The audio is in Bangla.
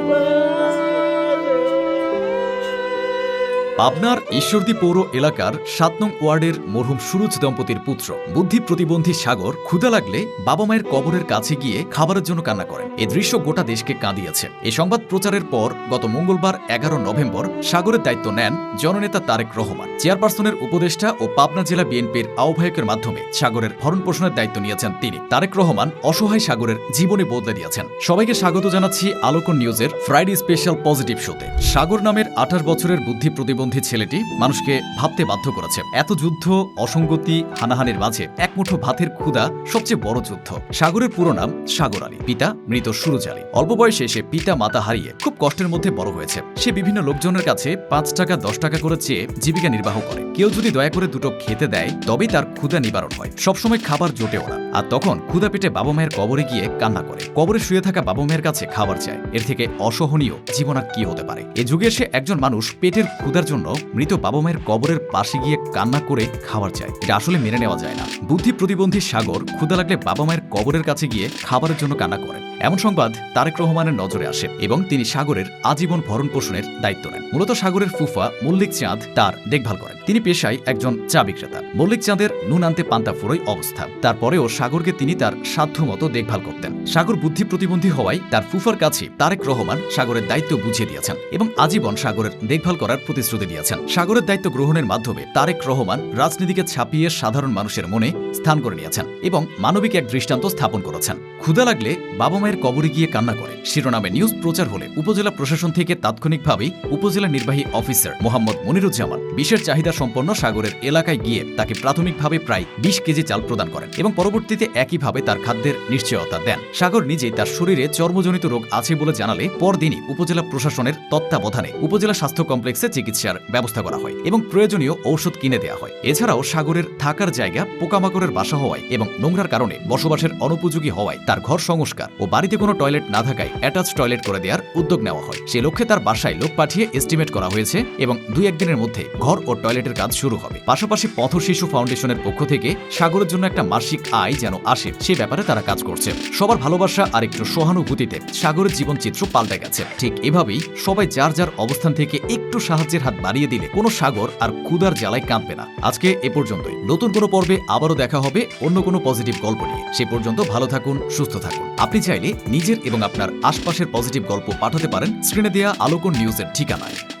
away. পাবনার ঈশ্বরদী পৌর এলাকার সাত নং ওয়ার্ডের মরহুম সুরুজ দম্পতির পুত্র। বুদ্ধি প্রতিবন্ধী সাগর ক্ষুদা লাগলে বাবা মায়ের কবরের কাছে গিয়ে খাবারের জন্য কান্না করেন এই দৃশ্য গোটা দেশকে কাঁদিয়েছে। এই সংবাদ প্রচারের পর গত মঙ্গলবার এগারো নভেম্বর সাগরের দায়িত্ব নেন জননেতা তারেক রহমান। চেয়ারপারসনের উপদেষ্টা ও পাবনা জেলা বিএনপির আহ্বায়কের মাধ্যমে সাগরের ভরণ পোষণের দায়িত্ব নিয়েছেন তিনি। তারেক রহমান অসহায় সাগরের জীবনে বদলে দিয়েছেন। সবাইকে স্বাগত জানাচ্ছি আলোকন নিউজের ফ্রাইডে স্পেশাল পজিটিভ শোতে। সাগর নামের আঠাশ বছরের বুদ্ধি প্রতিবন্ধী ছেলেটি মানুষকে ভাবতে বাধ্য করেছে। এত যুদ্ধ, অসঙ্গতি, হানাহানির মাঝে এক মুঠো ভাতের ক্ষুধা সবচেয়ে বড় যুদ্ধ। সাগরের পুরো নাম সাগর আলী। পিতা মৃত সুরজ আলী। অল্প বয়সে সে পিতা মাতা হারিয়ে খুব কষ্টের মধ্যে বড় হয়েছে। সে বিভিন্ন লোকজনের কাছে পাঁচ টাকা, দশ টাকা করে চেয়ে জীবিকা নির্বাহ করে। কেউ যদি দয়া করে দুটো খেতে দেয়, তবেই তার ক্ষুদা নিবারণ হয়। সবসময় খাবার জোটেও না আর তখন ক্ষুদা পেটে বাবা মায়ের কবরে গিয়ে কান্না করে। কবরে শুয়ে থাকা বাবা মায়ের কাছে খাবার চায়। এর থেকে অসহনীয় জীবন আর কি হতে পারে। এ যুগে এসে একজন মানুষ পেটের ক্ষুধার জন্য মৃত বাবা মায়ের কবরের পাশে গিয়ে কান্না করে খাবার চায়। এটা আসলে মেনে নেওয়া যায় না। বুদ্ধি প্রতিবন্ধী সাগর ক্ষুধা লাগলে বাবা মায়ের কবরের কাছে গিয়ে খাবারের জন্য কান্না করেন এমন সংবাদ তারেক রহমানের নজরে আসে এবং তিনি সাগরের আজীবন ভরণ পোষণের দায়িত্ব নেন। মূলত সাগরের ফুফা মল্লিক চাঁদ তার দেখভাল করেন। তিনি পেশায় একজন চা বিক্রেতা। মল্লিক চাঁদের নুন আনতে পান্তা ফুরোই অবস্থা। তারপরেও সাগরকে তিনি তার সাধ্যমতো দেখভাল করতেন। সাগর বুদ্ধি প্রতিবন্ধী হওয়ায় তার ফুফার কাছে তারেক রহমান সাগরের দায়িত্ব বুঝিয়ে দিয়েছেন এবং আজীবন সাগরের দেখভাল করার প্রতিশ্রুতি দিয়েছেন। সাগরের দায়িত্ব গ্রহণের মাধ্যমে তারেক রহমান রাজনীতিকে ছাপিয়ে সাধারণ মানুষের মনে স্থান করে নিয়েছেন এবং মানবিক এক দৃষ্টান্ত স্থাপন করেছেন। ক্ষুধা লাগলে বাবা মায়ের কবরে গিয়ে কান্না করে। শিরোনামে নিউজ প্রচার হলে উপজেলা প্রশাসন থেকে তাৎক্ষণিকভাবে উপজেলা নির্বাহী অফিসার মোহাম্মদ মনিরুজ্জামান বিশের চাহিদা সম্পন্ন সাগরের এলাকায় গিয়ে তাকে প্রাথমিকভাবে প্রায় বিশ কেজি চাল প্রদান করেন এবং পরবর্তীতে একইভাবে তার খাদ্যের নিশ্চয়তা দেন। সাগর নিজেই তার শরীরে চর্মজনিত রোগ আছে বলে জানালে পরদিনই উপজেলা প্রশাসনের তত্ত্বাবধানে উপজেলা স্বাস্থ্য কমপ্লেক্সে চিকিৎসার ব্যবস্থা করা হয় এবং প্রয়োজনীয় ঔষধ কিনে দেওয়া হয়। এছাড়াও সাগরের থাকার জায়গা, পোকামাকড়ের বাসা হওয়ায় এবং নোংরার কারণে বসবাসের অনুপযোগী হওয়ায় তার ঘর সংস্কার ও বাড়িতে কোনো টয়লেট না থাকায় অ্যাটাচ টয়লেট করে দেওয়ার উদ্যোগ নেওয়া হয়। সে লক্ষ্যে তার বাসায় লোক পাঠিয়ে এস্টিমেট করা হয়েছে এবং দুই একদিনের মধ্যে ঘর ও টয়লেটের কাজ শুরু হবে। পাশাপাশি পথ শিশু ফাউন্ডেশনের পক্ষ থেকে সাগরের জন্য একটা মাসিক আয় যেন আসে, সে ব্যাপারে তারা কাজ করছে। সবার ভালোবাসা আর একটু সহানুভূতিতে সাগরের জীবন চিত্র পাল্টে গেছে। ঠিক এভাবেই সবাই যার যার অবস্থান থেকে একটু সাহায্যের হাত বাড়িয়ে দিলে কোনো সাগর আর ক্ষুদার জ্বালায় কাঁদবে না। আজকে এ পর্যন্তই। নতুন কোনো পর্বে আবারও দেখা হবে অন্য কোনো পজিটিভ গল্প নিয়ে। সে পর্যন্ত ভালো থাকুন, সুস্থ থাকুন। আপনি চাইলে নিজের এবং আপনার আশপাশের পজিটিভ গল্প পাঠাতে পারেন স্ক্রিনে দেয়া আলোকন নিউজের ঠিকানায়।